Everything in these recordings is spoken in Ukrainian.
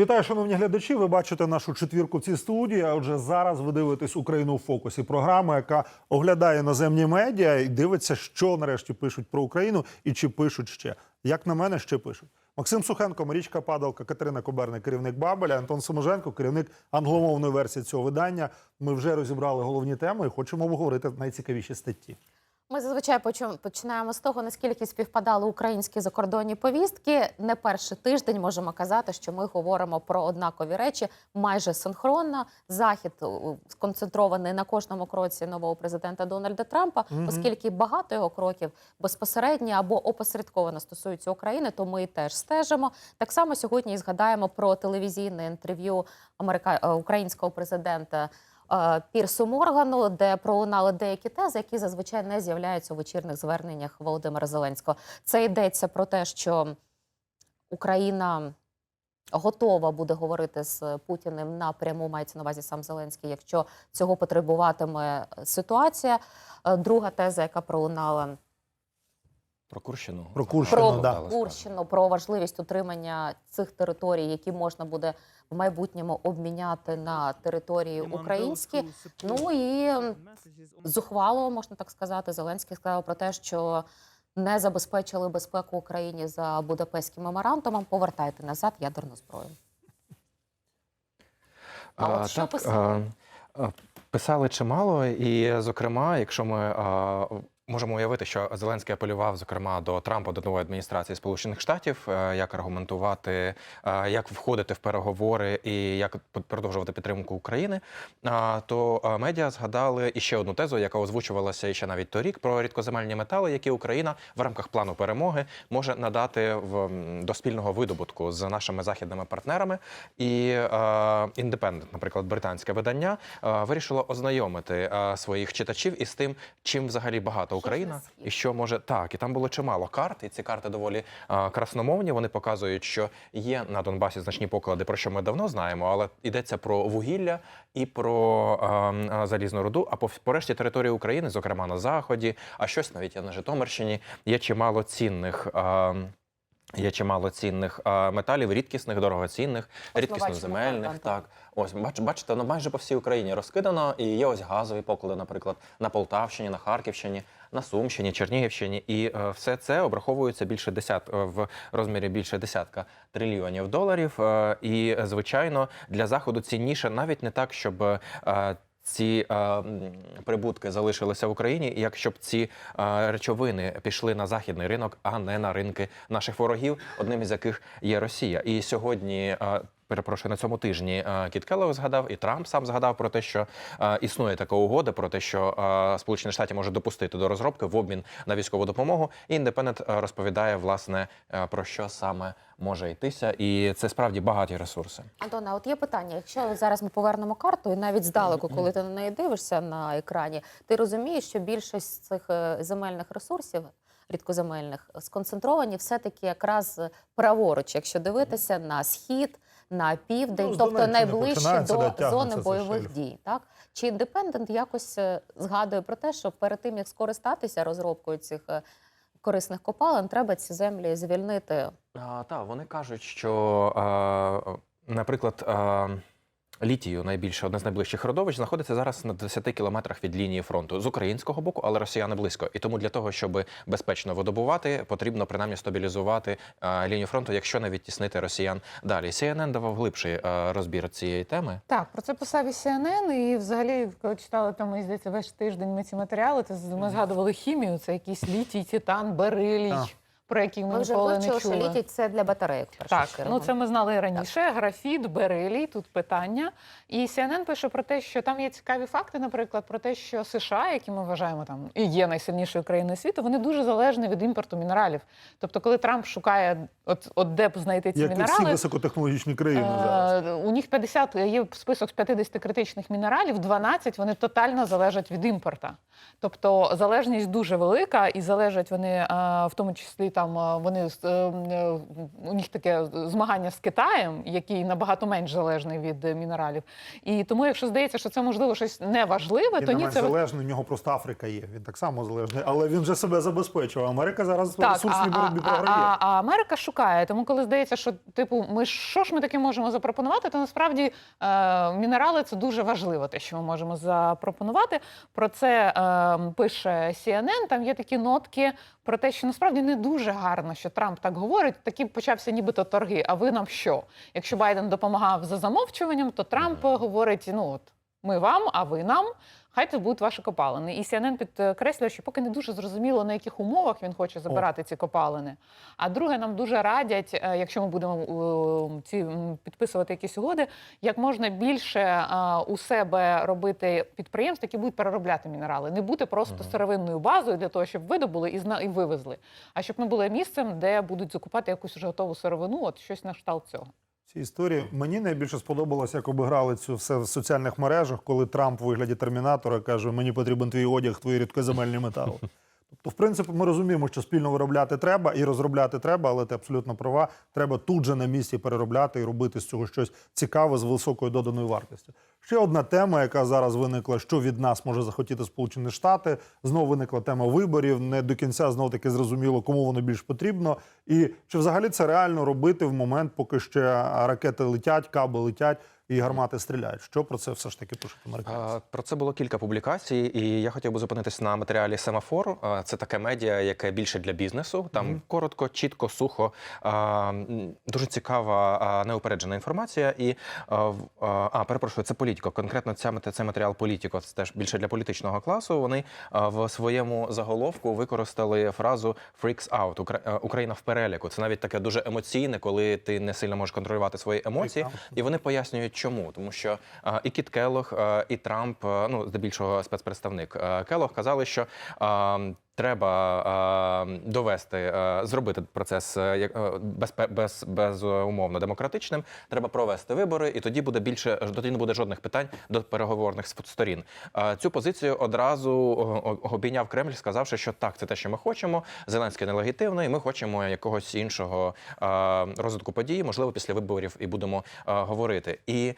Вітаю, шановні глядачі. Ви бачите нашу четвірку в цій студії. А отже, зараз ви дивитесь Україну у фокусі. Програма, яка оглядає іноземні медіа і дивиться, що нарешті пишуть про Україну і чи пишуть ще. Як на мене, ще пишуть. Максим Сухенко, Марічка Падалка, Катерина Коберник, керівник Бабеля, Антон Саможенко, керівник англомовної версії цього видання. Ми вже розібрали головні теми і хочемо обговорити найцікавіші статті. Ми зазвичай починаємо з того, наскільки співпадали українські закордонні повістки. Не перший тиждень можемо казати, що ми говоримо про однакові речі майже синхронно. Захід сконцентрований на кожному кроці нового президента Дональда Трампа, Мгм. оскільки багато його кроків безпосередньо або опосередковано стосуються України, то ми теж стежимо. Так само сьогодні і згадаємо про телевізійне інтерв'ю Америка... е, українського президента. Е, Пірсу Моргану, де пролунали деякі тези, які зазвичай не з'являються у вечірних зверненнях Володимира Зеленського. Це йдеться про те, що Україна готова буде говорити з Путіним напряму, мається на увазі сам Зеленський, якщо цього потребуватиме ситуація. Е, Друга теза, яка пролунала Про Курщину. Про Курщину, про да. Курщину, про важливість утримання цих територій, які можна буде в майбутньому обміняти на території українські. Ну і зухвало, можна так сказати, Зеленський сказав про те, що не забезпечили безпеку Україні за Будапештським меморандумом. Повертайте назад ядерну зброю. А от що писали? а, а, Писали чимало, і, зокрема, якщо ми а, можемо уявити, що Зеленський апелював, зокрема, до Трампа, до нової адміністрації Сполучених Штатів, е, як аргументувати, е, як входити в переговори і як продовжувати підтримку України, то е, медіа згадали іще одну тезу, яка озвучувалася ще навіть торік, про рідкоземельні метали, які Україна в рамках плану перемоги може надати в до спільного видобутку з нашими західними партнерами. І Independent, наприклад, британське видання, вирішило ознайомити своїх читачів із тим, чим взагалі багата Україна, і що може так. І там було чимало карт, і ці карти доволі е, красномовні. Вони показують, що є на Донбасі значні поклади, про що ми давно знаємо, але йдеться про вугілля і про е, залізну руду. А по порешті території України, зокрема на заході, а щось навіть на Житомирщині, є чимало цінних. е, Є чимало цінних металів, рідкісних, дорогоцінних, рідкісноземельних. так, Так, ось бач, бачите, ну майже по всій Україні розкидано. І є ось газові поклади, наприклад, на Полтавщині, на Харківщині, на Сумщині, Чернігівщині. І е, все це обраховується більше десят е, в розмірі більше десятка трильйонів доларів. Е, і звичайно для заходу цінніше навіть не так, щоб. е, ці е, прибутки залишилися в Україні, якщо б ці е, речовини пішли на західний ринок, а не на ринки наших ворогів, одним із яких є Росія. І сьогодні. е, Перепрошую, на цьому тижні е, Кіт Келлоу згадав, і Трамп сам згадав про те, що е, існує така угода, про те, що е, Сполучені Штати можуть допустити до розробки в обмін на військову допомогу. І індепендент розповідає власне про що саме може йтися, і це справді багаті ресурси. Антона, от є питання. Якщо зараз ми повернемо карту, і навіть здалеку, коли ти на неї дивишся на екрані, ти розумієш, що більшість цих земельних ресурсів. Рідкоземельних сконцентровані все-таки якраз праворуч, якщо дивитися на схід, на південь, Ну, тобто Донеччини найближче до да, зони бойових дій. Так чи індепендент якось е, згадує про те, що перед тим як скористатися розробкою цих е, корисних копалин, треба ці землі звільнити А, так, вони кажуть, що, а, наприклад, а, літію, найбільше одне з найближчих родовищ, знаходиться зараз на 10 кілометрах від лінії фронту з українського боку, але росіяни близько. І тому для того, щоб безпечно видобувати, потрібно принаймні стабілізувати лінію фронту, якщо не відтіснити росіян далі. CNN давав глибший розбір цієї теми. Так, про це писав і CNN, і взагалі, коли читали там, мені здається, весь тиждень ми ці матеріали, то ми згадували хімію, це якийсь літій, титан, берилій. Про які ми Ми вже ніколи не чули. літій це для батарейок. Так, чергу. ну це ми знали і раніше. Графіт, берилій, тут питання. І CNN пише про те, що там є цікаві факти, наприклад, про те, що США, які ми вважаємо там і є найсильнішою країною світу, вони дуже залежні від імпорту мінералів. Тобто, коли Трамп шукає, от, от де б знайти ці Як і всі високотехнологічні країни зараз. Е, У них 50, є список з 50 критичних мінералів, 12 вони тотально залежать від імпорта. Тобто залежність дуже велика, і залежать вони е, в тому числі там е, вони е, у них таке змагання з Китаєм, який набагато менш залежний від мінералів. І тому, якщо здається, що це можливо щось неважливе, Він то не ні, це залежний, у нього просто Африка є. Він так само залежний, але він вже себе забезпечив. Америка зараз Так, а, боротьбі а, програє. а, а Америка шукає. Спонукає. Тому, коли здається, що типу, ми що ж ми таке можемо запропонувати, то насправді е, мінерали це дуже важливо, те, що ми можемо запропонувати. Про це е, пише CNN, Там є такі нотки про те, що насправді не дуже гарно, що Трамп так говорить. Такі почався нібито торги. А ви нам що? Якщо Байден допомагав за замовчуванням, то Трамп говорить: ну от ми вам, а ви нам. Хай це будуть ваші копалини. І CNN підкреслює, що поки не дуже зрозуміло, на яких умовах він хоче забирати ці копалини. А друге, нам дуже радять, е, якщо ми будемо е, ці підписувати якісь угоди, як можна більше е, у себе робити підприємств, які будуть переробляти мінерали, не бути просто сировинною базою для того, щоб видобули і і вивезли, а щоб ми були місцем, де будуть закупати якусь вже готову сировину, от щось на кшталт цього. Цій історії мені найбільше сподобалось, як обіграли цю все в соціальних мережах, коли Трамп у вигляді термінатора каже: Мені потрібен твій одяг, твої рідкоземельні метали. Тобто, в принципі, ми розуміємо, що спільно виробляти треба і розробляти треба, але ти абсолютно права. Треба тут же на місці переробляти і робити з цього щось цікаве з високою доданою вартістю. Ще одна тема, яка зараз виникла, що від нас може захотіти Сполучені Штати. Знову виникла тема виборів. Не до кінця знов таки зрозуміло, кому воно більш потрібно. І чи взагалі це реально робити в момент, поки ще ракети летять, каби летять і гармати стріляють. Що про це все ж таки пишуть американці? Про це було кілька публікацій, і я хотів би зупинитись на матеріалі Семафор. Це таке медіа, яке більше для бізнесу. Там коротко, чітко, сухо, дуже цікава неупереджена інформація. І а, перепрошую, це політико. Конкретно ця цей матеріал політико. Це теж більше для політичного класу. Вони в своєму заголовку використали фразу «freaks out» Укра- Україна в переліку. Це навіть таке дуже емоційне, коли ти не сильно можеш контролювати свої емоції. І вони пояснюють, чому. Тому що а, і Кіт Келлог, а, і Трамп, а, ну здебільшого спецпредставник Келох казали, що а, треба довести, зробити процес як- а, без, безумовно демократичним. Треба провести вибори, і тоді буде більше тоді не буде жодних питань до переговорних сторін. Цю позицію одразу обійняв Кремль, сказавши, що так, це те, що ми хочемо. Зеленський нелегітимний. Ми хочемо якогось іншого розвитку подій. Можливо, після виборів і будемо говорити. І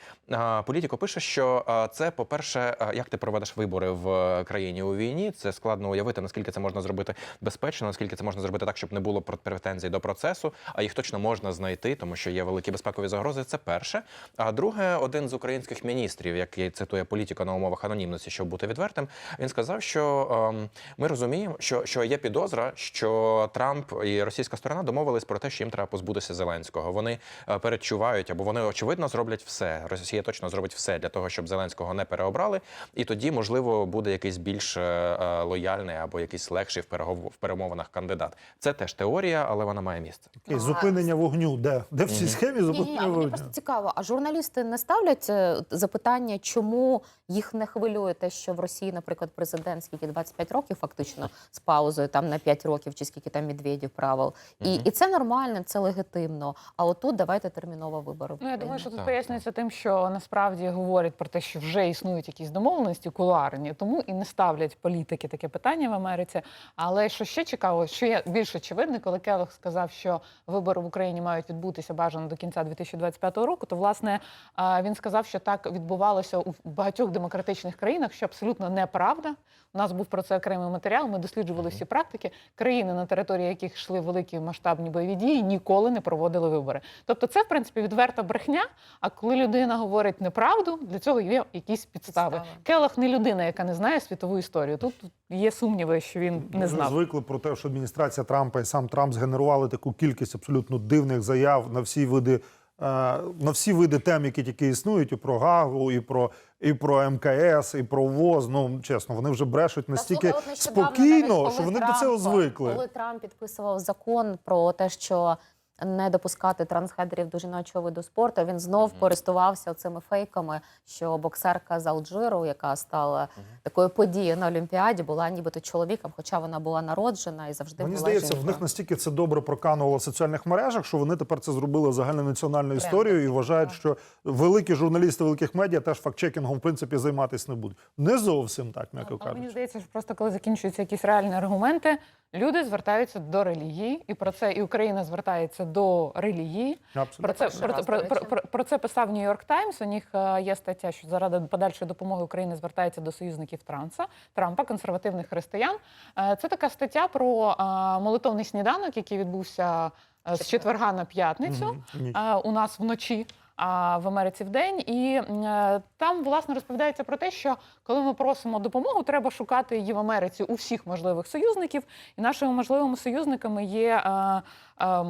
політико пише, що це, по-перше, а, як ти проведеш вибори в е, країні у війні. Це складно уявити, наскільки це можна зробити безпечно, наскільки це можна зробити так, щоб не було претензій до процесу. А їх точно можна знайти, тому що є великі безпекові загрози. Це перше. А друге, один з українських міністрів, який цитує політику на умовах анонімності, щоб бути відвертим, він сказав, що ем, ми розуміємо, що, що є підозра, що Трамп і російська сторона домовились про те, що їм треба позбутися Зеленського. Вони е, передчувають або вони очевидно зроблять все. Росія точно зробить все для того, щоб Зеленського не переобрали, і тоді можливо буде якийсь більш е, е, лояльний або якийсь легший в перегов- в перемовинах кандидат. Це теж теорія, але вона має місце. Окей, зупинення вогню. Де? Де в цій схемі Ні, ні, зупинення а мені вогню? просто цікаво. А журналісти не ставлять е, запитання, чому їх не хвилює те, що в Росії, наприклад, президент скільки 25 років, фактично з паузою там на 5 років, чи скільки там Медведів правил, і, і це нормально, це легітимно. А отут давайте терміново вибори. Ну, я думаю, що тут Так, пояснюється тим, що насправді говорять про те, що вже існують якісь домовленості кулуарні, тому і не ставлять політики таке питання в Америці. Але що ще цікаво, що є більш очевидне, коли Келлог сказав, що вибори в Україні мають відбутися бажано до кінця 2025 року, то власне він сказав, що так відбувалося у багатьох демократичних країнах, що абсолютно неправда. У нас був про це окремий матеріал. Ми досліджували всі практики. Країни, на території яких йшли великі масштабні бойові дії, ніколи не проводили вибори. Тобто, це в принципі відверта брехня. А коли людина говорить неправду, для цього є якісь підстави. Підстави. Келах не людина, яка не знає світову історію. Тут є сумніви, що він Ми не знав. звикли про те, що адміністрація Трампа і сам Трамп згенерували таку кількість абсолютно дивних заяв на всі види. е, На всі види тем, які тільки існують, і про Гагу, і про і про МКС, і про ВОЗ. Ну чесно, вони вже брешуть Та, настільки слухай, спокійно, навіть, що вони до цього звикли. Коли Трамп підписував закон про те, що не допускати трансгендерів до жіночого виду спорту, він знов користувався цими фейками, що боксерка з Алжиру, яка стала такою подією на Олімпіаді, була нібито чоловіком, хоча вона була народжена і завжди Мені була здається, в них настільки це добре проканувало в соціальних мережах, що вони тепер це зробили загальнонаціональною історією і вважають, що великі журналісти великих медіа теж фактчекінгом в принципі займатися не будуть. Не зовсім так, м'яко А мені здається, що просто коли закінчуються якісь реальні аргументи, люди звертаються до релігії, і про це і Україна звертається до релігії. Абсолютно. Про це, про, раз, про, про, про, про це писав Нью-Йорк Таймс. У них е, є стаття, що заради подальшої допомоги України звертається до союзників Транса, Трампа, консервативних християн. Е, Це така стаття про е, молитовний сніданок, який відбувся з четверга на п'ятницю. А, у нас вночі. В Америці в день, і е, там власне розповідається про те, що коли ми просимо допомогу, треба шукати її в Америці у всіх можливих союзників. І нашими можливими союзниками є е, е, м,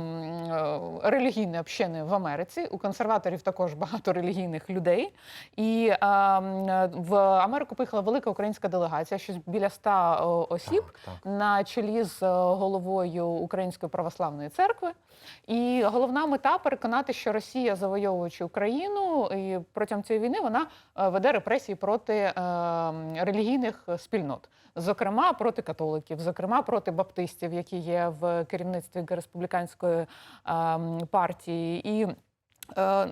е, релігійні общини в Америці. У консерваторів також багато релігійних людей. І е, е, в Америку поїхала велика українська делегація, щось біля ста осіб Так, так. на чолі з е, головою Української православної церкви. І головна мета переконати, що Росія, завойовуючи Україну, і протягом цієї війни вона е, веде репресії проти е, релігійних спільнот, зокрема проти католиків, зокрема проти баптистів, які є в керівництві республіканської е, партії. І е,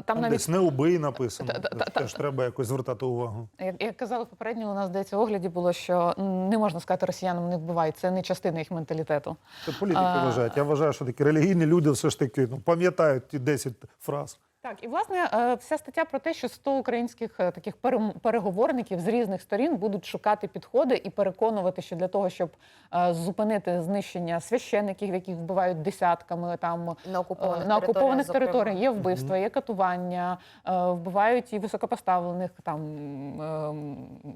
там навіть десь не убий написано. Та- та- та- та- Теж треба якось звертати увагу. як, як казали попередньо, у нас здається в огляді було, що не можна сказати росіянам не вбивають. Це не частина їх менталітету. Це політики А. вважають. Я вважаю, що такі релігійні люди все ж таки ну, пам'ятають ті 10 фраз. Так, і власне е, вся стаття про те, що 100 українських е, таких переговорників з різних сторін будуть шукати підходи і переконувати, що для того, щоб е, зупинити знищення священиків, яких вбивають десятками, там на окупованих, на окупованих територіях є вбивства, є катування, вбивають і високопоставлених там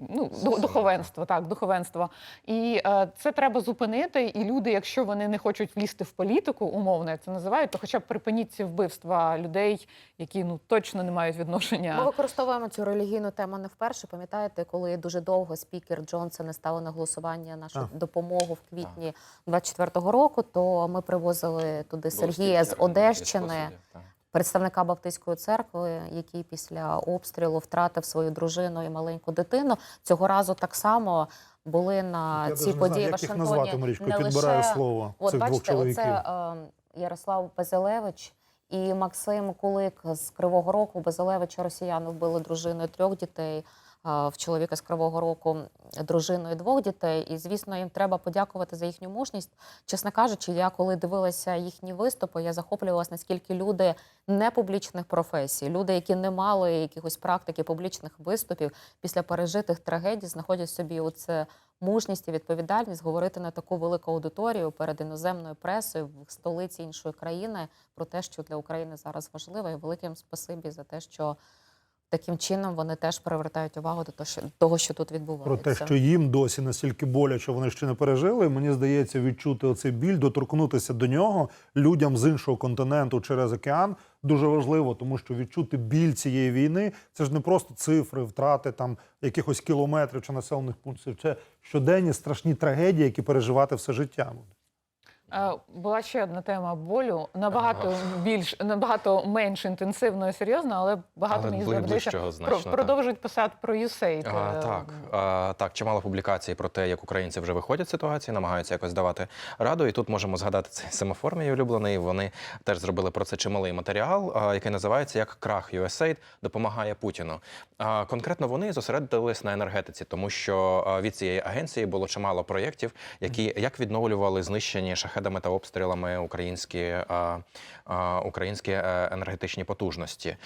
ну, духовенство, так, духовенство. І це треба зупинити. І люди, якщо вони не хочуть влізти в політику, умовно як це називають, то хоча б припиніть ці вбивства людей, які ну точно не мають відношення. Ми використовуємо цю релігійну тему не вперше. Пам'ятаєте, коли дуже довго спікер Джонсон не ставив на голосування нашу А. допомогу в квітні 24-го року, то ми привозили туди Сергія з Одещини. представника Баптистської церкви, який після обстрілу втратив свою дружину і маленьку дитину. Цього разу так само були на Я цій події Вашингтоні. назвати, Марічко, не підбираю лише- слово От цих двох бачите, чоловіків. оце е, Ярослав Безелевич і Максим Кулик з Кривого Рогу. Безелевича росіяни вбили дружиною трьох дітей. В чоловіка з Кривого Року дружиною двох дітей. І звісно, їм треба подякувати за їхню мужність. Чесно кажучи, я коли дивилася їхні виступи, я захоплювалася, наскільки люди непублічних професій, люди, які не мали якихось практики публічних виступів після пережитих трагедій, знаходять собі оце мужність і відповідальність говорити на таку велику аудиторію перед іноземною пресою в столиці іншої країни про те, що для України зараз важливо. І великим спасибі за те, що таким чином вони теж привертають увагу до того, що, тут Про відбувається. те, що їм досі настільки боляче вони ще не пережили. Мені здається, відчути оцей біль, доторкнутися до нього людям з іншого континенту через океан дуже важливо, тому що відчути біль цієї війни це ж не просто цифри, втрати там якихось кілометрів чи населених пунктів. Це щоденні страшні трагедії, які переживати все життя. Була ще одна тема болю, набагато більш набагато менш інтенсивно і серйозно, але багато Але мені бли- про, продовжують писати про USAID. А, е, так, а, так, чимало публікацій про те, як українці вже виходять з ситуації, намагаються якось давати раду. І тут можемо згадати цей семафор мій улюблений. Вони теж зробили про це чималий матеріал, який називається як крах USAID допомагає Путіну. А, конкретно вони зосередились на енергетиці, тому що від цієї агенції було чимало проєктів, які як відновлювали знищені шахедами та обстрілами українські, а, а, українські е, енергетичні потужності,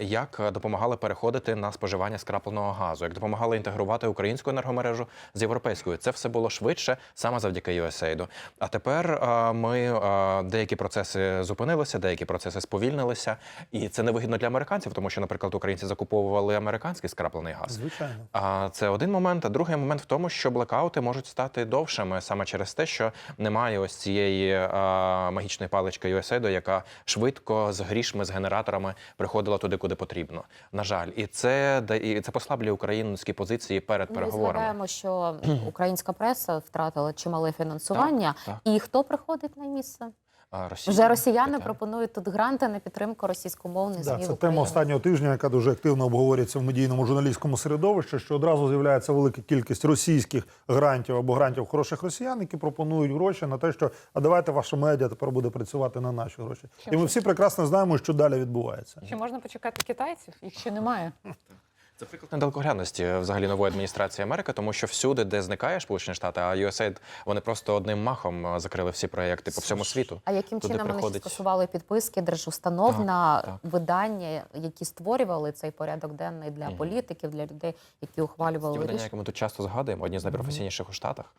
як допомагали переходити на споживання скрапленого газу, як допомагали інтегрувати українську енергомережу з європейською. Це все було швидше саме завдяки USAID. А тепер ми деякі процеси зупинилися, деякі процеси сповільнилися, і це невигідно для американців, тому що, наприклад, українці закуповували американський скраплений газ. Звичайно. Це один момент. А другий момент в тому, що блекаути можуть стати довшими саме через те, що немає ось цієї а, магічної палички USAID, яка швидко з грішми, з генераторами приходила туди, куди потрібно. На жаль, і це і це послаблює українські позиції перед Ми переговорами. згадаємо, що українська преса втратила чимале фінансування. Так, І хто приходить на місце? А Росія Вже росіяни Китай. пропонують тут гранти на підтримку російськомовних Да, ЗМІ це тема останнього тижня, яка дуже активно обговорюється в медійному журналістському середовищі, що одразу з'являється велика кількість російських грантів або грантів хороших росіян, які пропонують гроші на те, що а давайте ваша медіа тепер буде працювати на наші гроші. Чим І ми всі прекрасно знаємо, що далі відбувається. Чи можна почекати китайців? Їх ще немає. Це приклад недалекоглядності е, взагалі нової адміністрації Америки, тому що всюди, де зникає Сполучені Штати, а USAID, вони просто одним махом е, закрили всі проекти по всьому світу. А яким Туди чином вони скасували підписки держустанов Так, на так. видання, які створювали цей порядок денний для Мгм. політиків, для людей, які Ті ухвалювали видання, рішення? які ми тут часто згадуємо, одні з найпрофесійніших у Штатах,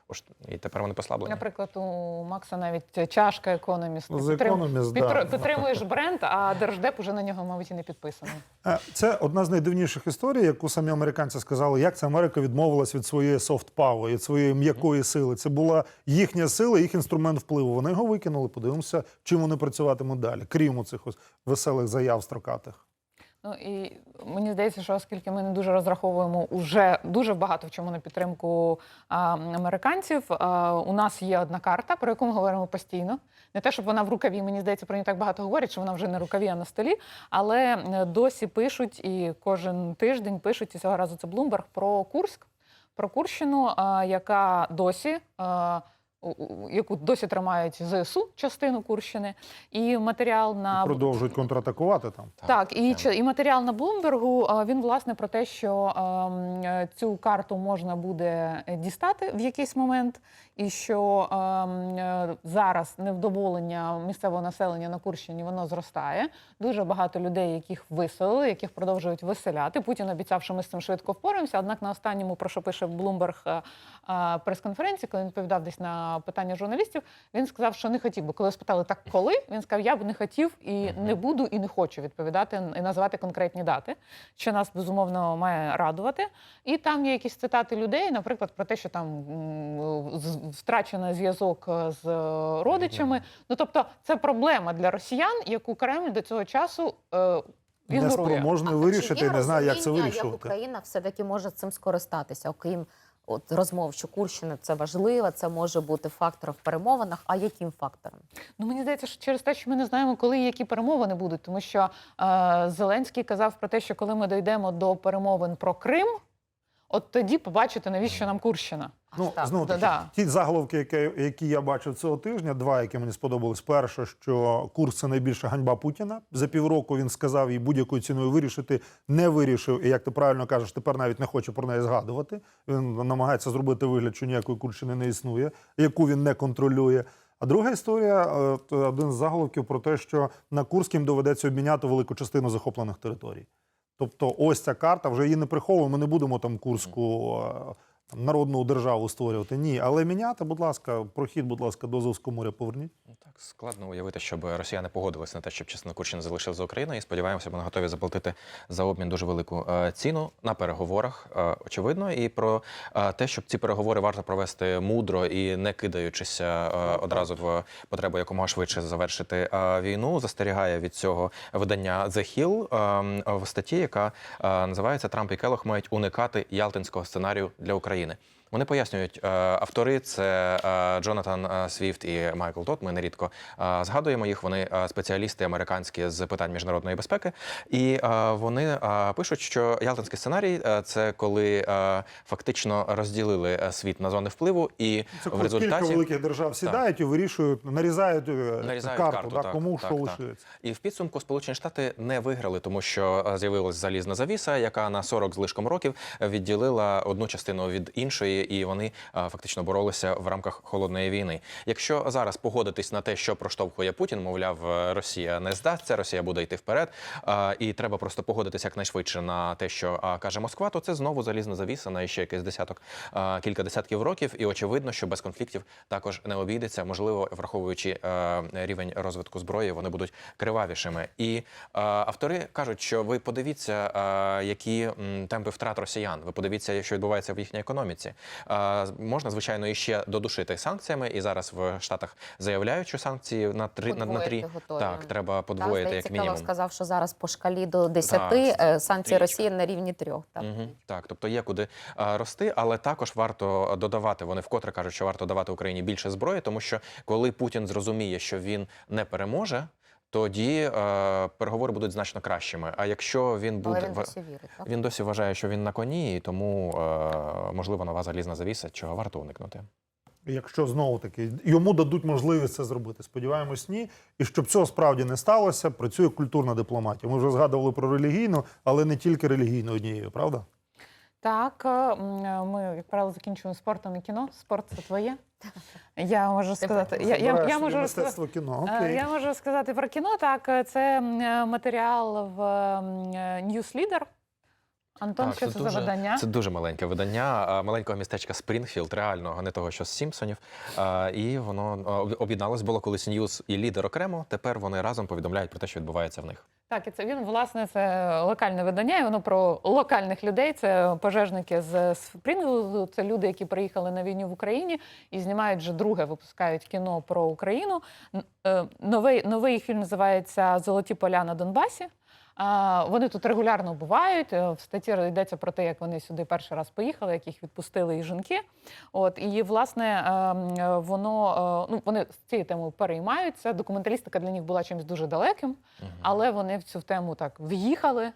і тепер вони послаблені. Наприклад, у Макса навіть чашка економіст. Ну, The Economist, да. Підтримуєш бренд, а держдеп уже на нього, мабуть, і не підписаний. Е, Це одна з найдивніших історій, яку самі американці сказали, як це Америка відмовилась від своєї soft power, від своєї м'якої сили. Це була їхня сила, їх інструмент впливу. Вони його викинули. Подивимося, чим вони працюватимуть далі, крім у цих ось веселих заяв строкатих. Ну і мені здається, що оскільки ми не дуже розраховуємо уже дуже багато в чому на підтримку а, американців, а, у нас є одна карта, про яку ми говоримо постійно. Не те, щоб вона в рукаві, мені здається, про неї так багато говорять, що вона вже не рукаві, а на столі. Але е, досі пишуть і кожен тиждень пишуть, і цього разу це Bloomberg, про Курськ, про Курщину, а, яка досі. а, Яку досі тримають ЗСУ частину Курщини, і матеріал на Продовжують контратакувати там. так, і, і матеріал на Блумбергу він власне про те, що ем, е, цю карту можна буде дістати в якийсь момент, і що ем, е, зараз невдоволення місцевого населення на Курщині воно зростає. Дуже багато людей, яких виселили, яких продовжують виселяти. Путін обіцяв, що ми з цим швидко впораємося. Однак на останньому, про що пише Блумберг е, е, прес-конференції, коли він відповідав десь на питання журналістів, він сказав, що не хотів. Бо коли спитали так, коли він сказав, я б не хотів і не буду, і не хочу відповідати і називати конкретні дати, що нас безумовно має радувати. І там є якісь цитати людей, наприклад, про те, що там втрачено зв'язок е, з е, родичами. Ну тобто, це проблема для росіян, яку Кремль до цього часу е, ігнорує. Неспроможний вирішити, не знаю, як це вирішувати. Як Україна все-таки може цим скористатися, окрім от розмов, що Курщина це важливо, це може бути фактором в перемовинах. А яким фактором? Ну мені здається, що через те, що ми не знаємо, коли і які перемовини будуть, тому що е, Зеленський казав про те, що коли ми дійдемо до перемовин про Крим, от тоді побачите, навіщо нам Курщина. Ну, знову таки, да-да. ті заголовки, які, які я бачив цього тижня, два, які мені сподобались. Перше, що курс це найбільша ганьба Путіна. За півроку він сказав їй будь-якою ціною вирішити, не вирішив. І як ти правильно кажеш, тепер навіть не хоче про неї згадувати. Він намагається зробити вигляд, що ніякої Курщини не існує, яку він не контролює. А друга історія е, то один з заголовків про те, що на Курськ їм доведеться обміняти велику частину захоплених територій. Тобто, ось ця карта вже її не приховуємо. Ми не будемо там курську е, там, народну державу створювати. Ні, але міняти, будь ласка, прохід, будь ласка, до Азовського моря поверніть. Ну, Так складно уявити, щоб росіяни погодилися на те, щоб частина Курщини залишили за Україною. І сподіваємося, вони готові заплатити за обмін дуже велику е, ціну на переговорах. е, очевидно, і про е, те, щоб ці переговори варто провести мудро і не кидаючися е, одразу в потребу якомога швидше завершити війну. Застерігає від цього видання The Hill е, в статті, яка називається Трамп і Келох мають уникати ялтинського сценарію для України. України. Вони пояснюють, е, автори це е, Джонатан е, Свіфт і Майкл Тот. Ми нерідко згадуємо їх. Вони спеціалісти американські з питань міжнародної безпеки, і вони пишуть, що ялтинський сценарій це коли фактично розділили світ на зони впливу, і Це в коли кілька результаті великих держав сідають і вирішують, нарізають, Нарізають карту, карту, да, так, кому так, що так. лишиться. І в підсумку Сполучені Штати не виграли, тому що з'явилась залізна завіса, яка на 40 з лишком років відділила одну частину від іншої, і вони е, фактично боролися в рамках холодної війни. Якщо зараз погодитись на те, що проштовхує Путін, мовляв, е, Росія не здасться, Росія буде йти вперед, е, і треба просто погодитися якнайшвидше на те, що каже Москва, то це знову залізна завіса на ще якийсь десяток, кілька десятків років. І очевидно, що без конфліктів також не обійдеться. Можливо, враховуючи рівень розвитку зброї, вони будуть кривавішими. І автори кажуть, що ви подивіться, які темпи втрат росіян. Ви подивіться, що відбувається в їхній економіці. Можна звичайно іще додушити санкціями, і зараз в Штатах заявляють, що санкції на три на, на три готові. так треба подвоїти здається, як мінімум. Сказав, що зараз по шкалі до 10 Так, е, санкції. Росії на рівні трьох. Так. Угу. Так, тобто є куди рости, але також варто додавати. Вони вкотре кажуть, що варто давати Україні більше зброї, тому що коли Путін зрозуміє, що він не переможе. Тоді е, переговори будуть значно кращими. А якщо він буде Але він досі вірить. Так? він досі вважає, що він на коні, і тому е, можливо нова залізна завіса, чого варто уникнути. Якщо знову таки йому дадуть можливість це зробити, сподіваємось, ні. І щоб цього справді не сталося, працює культурна дипломатія. Ми вже згадували про релігійну, але не тільки релігійну однією, правда? Так, е, е, ми, як правило, закінчуємо спортом і кіно. Спорт це твоє. Я можу сказати, я, я, Забираєш я можу розказати. кіно. Е, Окей. Я можу сказати про кіно. Так, е, це е, матеріал в е, Newsleader. Антон, Так, що це це, дуже- за видання? Це дуже маленьке видання маленького містечка Спрінгфілд, реально, а не того, що з Сімпсонів. І воно об'єдналось було колись Ньюз і лідер окремо. Тепер вони разом повідомляють про те, що відбувається в них. Так, і це він, власне, це локальне видання, і воно про локальних людей. Це пожежники з Спрінгфілду, це люди, які приїхали на війну в Україні і знімають вже друге, випускають кіно про Україну. Е, Новий, новий фільм називається Золоті поля на Донбасі. Вони тут регулярно бувають. Е, В статті йдеться про те, як вони сюди перший раз поїхали, як їх відпустили і жінки. От і власне ем, е, воно е, ну вони з цією темою переймаються. Документалістика для них була чимось дуже далеким, але вони в цю тему так в'їхали.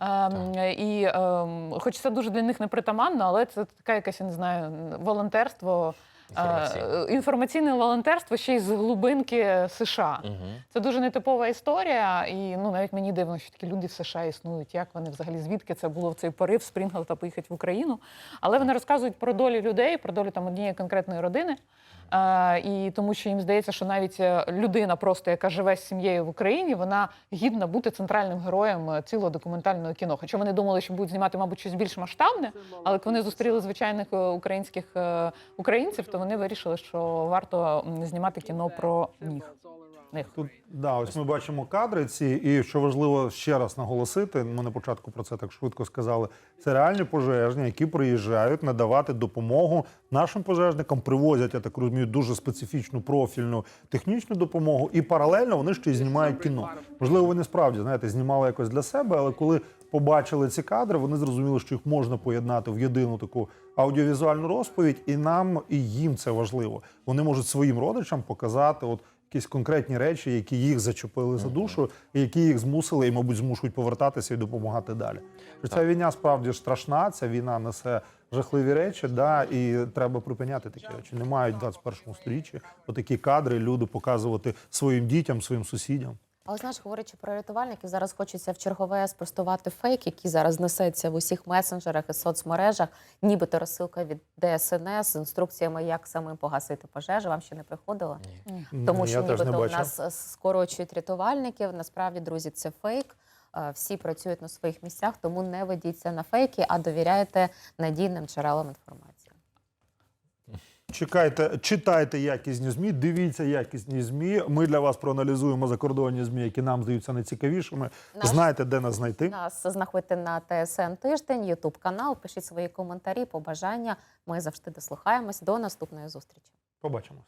Ем, і ем, хоч це дуже для них непритаманно, але це така якась, я не знаю, волонтерство. е, Інформаційне. інформаційне волонтерство ще й з глибинки США. Угу. Це дуже нетипова історія, і ну навіть мені дивно, що такі люди в США існують. Як вони взагалі звідки це було в цей порив Спрінглта поїхати в Україну? Але вони розказують про долі людей, про долю там однієї конкретної родини. Е, і тому що їм здається, що навіть е, людина, просто яка живе з сім'єю в Україні, вона гідна бути центральним героєм е, цілого документального кіно. Хоча вони думали, що будуть знімати, мабуть, щось більш масштабне, але коли вони зустріли звичайних українських українців, то вони вирішили, що варто знімати кіно про них. Них. Тут да, ось ми бачимо кадри ці, і що важливо ще раз наголосити. Ми на початку про це так швидко сказали. Це реальні пожежні, які приїжджають надавати допомогу нашим пожежникам, привозять, я так розумію, дуже специфічну профільну технічну допомогу. І паралельно вони ще й знімають кіно. Можливо, вони справді знаєте, знімали якось для себе, але коли побачили ці кадри, вони зрозуміли, що їх можна поєднати в єдину таку аудіовізуальну розповідь, і нам і їм це важливо. Вони можуть своїм родичам показати от якісь конкретні речі, які їх зачепили за душу, і які їх змусили і, мабуть, змушують повертатися і допомагати далі. Що Ця війна справді страшна, ця війна несе жахливі речі, да, і треба припиняти такі речі. Не мають в 21 сторіччі отакі кадри люди показувати своїм дітям, своїм сусідям. Але знаєш, говорячи про рятувальників, зараз хочеться в чергове спростувати фейк, який зараз несеться в усіх месенджерах і соцмережах, нібито розсилка від ДСНС з інструкціями, як самим погасити пожежу. Вам ще не приходило? Тому що я нібито у нас е, скорочують рятувальників. Насправді, друзі, це фейк. Е, Всі працюють на своїх місцях, тому не ведіться на фейки, а довіряйте надійним джерелам інформації. Чекайте, читайте якісні змі, дивіться якісні змі. Ми для вас проаналізуємо закордонні змі, які нам здаються найцікавішими. Наш- Знаєте, де нас знайти. Нас знаходьте на ТСН тиждень, Ютуб канал. Пишіть свої коментарі, побажання. Ми завжди дослухаємось. До наступної зустрічі. Побачимось.